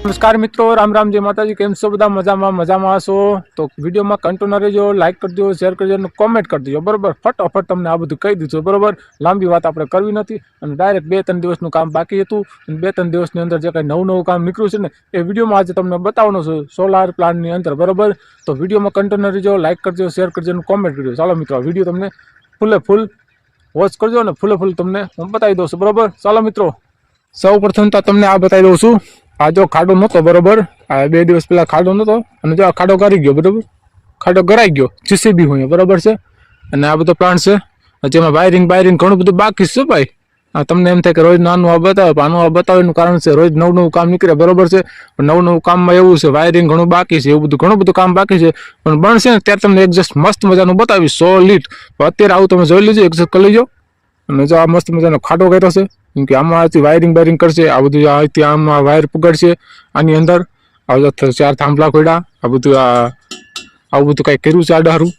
નમસ્કાર મિત્રો, રામ રામ, જય માતાજી, કેમ છો બધા? મજામાં મજામાં હશો? તો વિડીયોમાં કન્ટિન્યુ રહેજો લાઇક કરજો શેર કરજો અને કોમેન્ટ કરી દેજો, બરોબર? ફટાફટ તમને આ બધું કહી દીધું બરોબર? લાંબી વાત આપણે કરવી નથી અને ડાયરેક્ટ બે ત્રણ દિવસનું કામ બાકી હતું અને બે ત્રણ દિવસની અંદર જે કંઈ નવું નવું કામ નીકળ્યું છે ને, એ વિડીયોમાં આજે તમને બતાવવાનો છું સોલાર પ્લાનની અંદર, બરોબર? તો વિડીયોમાં કન્ટિન્યુ રહેજો લાઇક કરજો શેર કરજો અને કોમેન્ટ કરજો ચાલો મિત્રો વીડિયો તમને ફૂલે ફૂલ વોચ કરજો અને ફૂલે ફૂલ તમને હું બતાવી દઉં છું, બરોબર? ચાલો મિત્રો, સૌ પ્રથમ તો તમને આ બતાવી દઉં છું. આ જો ખાડો નહોતો, બરોબર? આ બે દિવસ પહેલા ખાડો નહોતો, અને જો આ ખાડો કરી ગયો, બરોબર? ખાડો કરાઈ ગયો જીસીબી હોય, બરોબર છે? અને આ બધો પ્લાન્ટ છે, જેમાં વાયરિંગ બાયરિંગ ઘણું બધું બાકી છે, ભાઈ. તમને એમ થાય કે રોજ નાનું આ બતાવે આનું આ બતાવવાનું કારણ છે, રોજ નવું નવું કામ નીકળે, બરોબર છે? નવું નવું કામમાં એવું છે વાયરિંગ ઘણું બાકી છે, એવું બધું, ઘણું બધું કામ બાકી છે, પણ બનશે ને ત્યારે તમને એક્ઝેસ્ટ મસ્ત મજાનું બતાવીશ સો લીટ અત્યારે આવું તમે જોઈ લેજો એક્ઝેસ્ટ કરી લેજો. અને જો આ મસ્ત મજાનો ખાટો કર્યો છે કેમ કે આમાંથી વાયરિંગ બાયરિંગ કરશે, આ બધું અહીંથી આમાં વાયર પકડશે, આની અંદર આ ચાર થાંભલા ખોડ્યા આ બધું આ, આવું બધું કાંઈ કર્યું છે આડારું?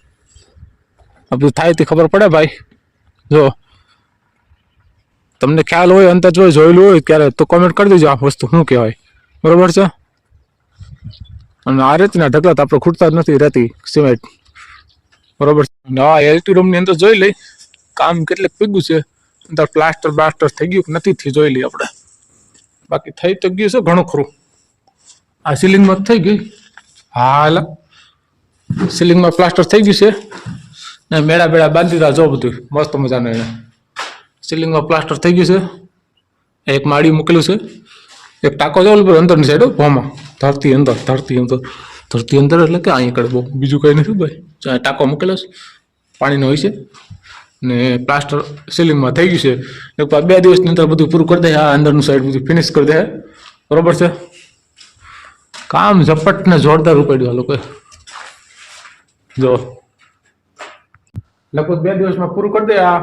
આ બધું થાય તે ખબર પડે ભાઈ? જો, તમને ખ્યાલ હોય, અંદાજ હોય, જોયેલું હોય, ત્યારે તો કોમેન્ટ કરી દેજો આ વસ્તુ, શું કહેવાય? બરોબર છે? અને આ રીતના ઢગલા તો આપણે ખૂટતા જ નથી રહેતી સિમેન્ટ. બરોબર છે? હા એલટી રૂમની અંદર જોઈ લઈ, કામ કેટલે પીગું છે. અંદર પ્લાસ્ટર બ્લાસ્ટર થઈ ગયું કે નથી થઈ જોઈ લઈએ આપણે. બાકી થઈ તો ગયું છે ઘણું ખરું. આ સીલિંગમાં થઈ ગઈ હાલ સિલિંગમાં પ્લાસ્ટર થઈ ગયું છે. ને મેળા બેડા બાંધી દીધા જો બધું. મસ્ત મજાનું એને. સીલિંગમાં પ્લાસ્ટર થઈ ગયું છે. એક માળી મૂકેલું છે. એક ટાંકો જો ઓલી અંદરની સાઈડ ભોમાં. ધરતી અંદર ધરતી અંદર. ધરતી અંદર એટલે કે અહીંયા કડે બહુ. બીજું કંઈ નથી ભાઈ. ટાંકો મૂકેલો છે. પાણીનો હોય છે. ને પ્લાસ્ટર સિલિંગમાં થઈ ગયું છે. લગભગ બે દિવસની અંદર બધું પૂરું કરી દે, આ અંદરનું સાઈડ બધું ફિનિશ કરી દે. બરોબર છે? કામ ઝપટને જોરદાર ઉપાડ્યું આ લોકોએ. જો. લગભગ બે દિવસમાં પૂરું કરી દે આ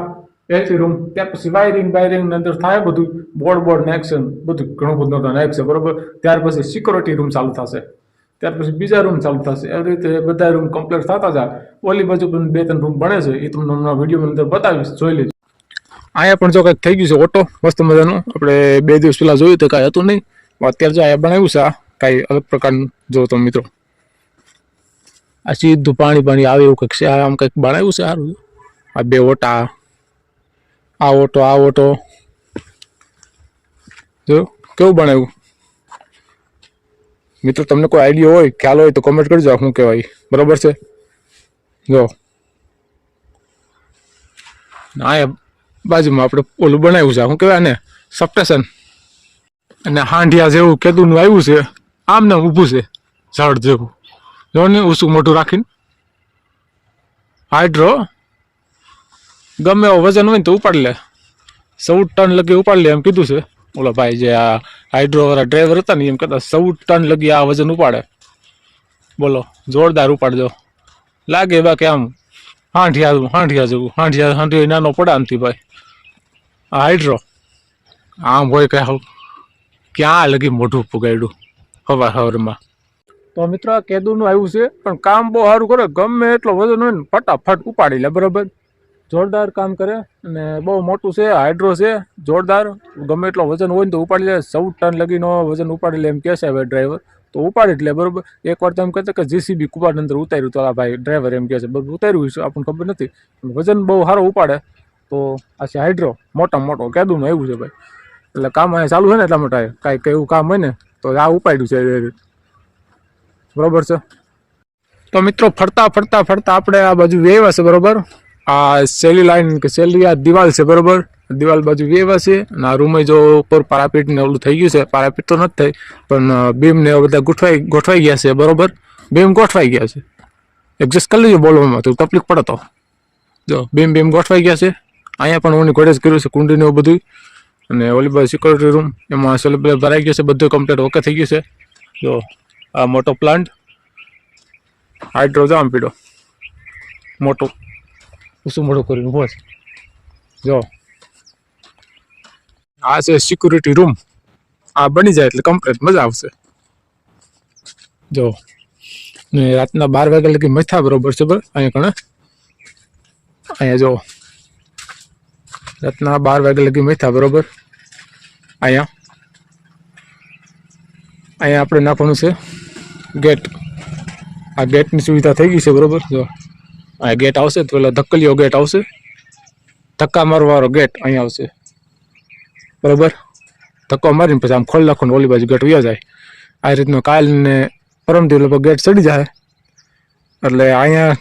એસી રૂમ ત્યાર પછી વાયરિંગ વાયરિંગ અંદર થાય બધું. બોર્ડ બોર્ડ ને એક્શન બધું ઘણું બધું નાખશે બરોબર? ત્યાર પછી સિક્યોરિટી રૂમ ચાલુ થશે. ત્યાર પછી બીજા રૂમ ચાલુ થશે. એવી રીતે બધા રૂમ કમ્પ્લીટ થતા જાય ઓલી બાજુ પણ બે ત્રણ રૂમ બને છે. એ તમને હમણાં વિડીયોની અંદર બતાવીશ. જોઈ લેજો. અહીંયા પણ જો કંઈક થઈ ગયું છે ઓટો મસ્ત મજાનું. આપણે બે દિવસ પહેલા જોયું તો કાંઈ હતું નહીં. અત્યારે જો અહીંયા બનાવ્યું છે આ, કાંઈ અલગ પ્રકારનું જો તો મિત્રો. આ સીધું પાણી પાણી આવે એવું કંઈક છે. આમ કંઈક બનાવ્યું છે સારું. આ બે ઓટા આ. ઓટો આ ઓટો જો, કેવું બનાવ્યું? મિત્રો, તમને કોઈ આઈડિયા હોય, ખ્યાલ હોય તો કોમેન્ટ કરજો શું કહેવાય. બરાબર છે? જો. આ બાજુમાં આપણે ઓલું બનાવ્યું છે શું કહેવાય ને સપ્ટેશન. અને હાંડિયા જેવું કેદુનું આવ્યું છે આમ ને ઊભું છે, ઝાડ જેવું. જો ને ઊંચું મોટું રાખીને. હાઇડ્રો ગમે એવો વજન હોય ને તો ઉપાડી લે. ચૌદ ટન લગી ઉપાડી લે, એમ કીધું છે. ઓલો ભાઈ જે આ હાઇડ્રો વાળા ડ્રાઈવર હતા ને, એમ કહેતા ચૌદ ટન લગી આ વજન ઉપાડે. બોલો, જોરદાર ઉપાડજો. લાગે બાકી આમ હાંઠિયા હાંઠિયા જેવું હાંઠિયા હાંઠિયા નાનો પડે નથી ભાઈ. આ હાઇડ્રો આમ હોય કે ક્યાં લગી મોઢું પુગાડ્યું હવા હવરમાં. તો મિત્રો, આ કેદુનું આવ્યું છે, પણ કામ બહુ સારું કરે, ગમે એટલો વજન હોય ને, ફટાફટ ઉપાડી લે, બરોબર? જોરદાર કામ કરે અને બહુ મોટું છે હાઇડ્રો છે, જોરદાર. ગમે એટલો વજન હોય ને તો ઉપાડી લે. ચૌદ ટન લગીનો વજન ઉપાડી લે એમ કહે છે હવે ડ્રાઈવર તો ઉપાડી એટલે બરોબર. એકવાર તો એમ કહેતા કે જીસીબી કુબાડ અંદર ઉતાર્યું તો આ ભાઈ ડ્રાઈવર એમ કહે છે. બરાબર, ઉતાર્યું છે આપણને ખબર નથી. વજન બહુ સારો ઉપાડે. તો આ છે હાઇડ્રો મોટા મોટો કેદુનું આવ્યું છે ભાઈ. એટલે કામ અહીંયા ચાલુ છે ને એટલા માટે કાંઈક એવું કામ હોય ને તો આ ઉપાડ્યું છે બરાબર છે? તો મિત્રો, ફરતા ફરતા ફરતા આપણે આ બાજુ વેવા છે, બરોબર? આ સેલી લાઈન કે સેલી આ દિવાલ છે, બરોબર? દિવાલ બાજુ વેવા છે અને આ રૂમે જો ઉપર પારાપીટ ને ઓલું થઈ ગયું છે, પારાપીટ તો નથી થઈ, પણ બીમ ને એવા બધા ગોઠવાઈ ગોઠવાઈ ગયા છે, બરોબર? બીમ ગોઠવાઈ ગયા છે. એડજસ્ટ કરી લેજો બોલવામાં, તો તકલીફ પડે તો. જો, બીમ બીમ ગોઠવાઈ ગયા છે. અહીંયા પણ હું ઘોડે જ કર્યું છે, કુંડીને એવું બધું અને ઓલી બાજુ સિક્યોરિટી રૂમ એમાં સેલિબ્રેટ ભરાઈ ગયો છે, બધું કમ્પ્લીટ ઓકે થઈ ગયું છે. જો, આ મોટો પ્લાન્ટ હાઇડ્રો જામ પીડો. મોટો. ઊંચું મોટું કરીને ઊભો છે જો. આ છે સિક્યુરિટી રૂમ આ બની જાય એટલે કમ્પ્લીટ મજા આવશે. જો. ને રાતના બાર વાગ્યા લગી મથા બરોબર છે બરાબર? અહીંયા કણે? અહીંયા જો. રાતના બાર વાગ્યા લગી મથા બરોબર? અહીંયા. અહીંયા આપણે નાખવાનું છે ગેટ. આ ગેટની સુવિધા થઈ ગઈ છે બરોબર? જો. આ ગેટ આવશે તો પેલો ધક્કલીઓ ગેટ આવશે. ધક્કા મારવાળો ગેટ અહીંયા આવશે. બરાબર? ધક્કો મારીને પછી આમ ખોલી નાખવાનું ઓલી બાજુ ગેટ વ્યા જાય. આ રીતનું કાલ ને પરમથી લગભગ ગેટ ચડી જાય. એટલે અહીંયા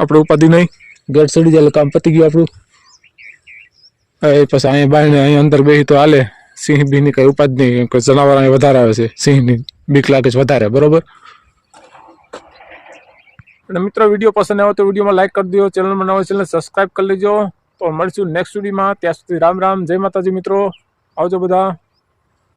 આપણે ઉપાધિ નહીં. ગેટ ચડી જાય એટલે કામ પતી ગયું આપણું. એ પછી અહીંયા બાઈને અહીંયા અંદર બેસી તો હાલે. સિંહ બીની કંઈ ઉપાધિ નહીં જનાવર અહીંયા વધારે આવે છે. સિંહની બીક લાગે છે વધારે, બરોબર? અને મિત્રો, વીડિયો પસંદ આવે તો વિડીયોમાં લાઈક કરી દો ચેનલમાં નવા ચેનલ સબસ્ક્રાઈબ કરી લેજો. તો મળશું નેક્સ્ટ વિડીયોમાં ત્યાં સુધી રામ રામ, જય માતાજી મિત્રો. આવજો બધા.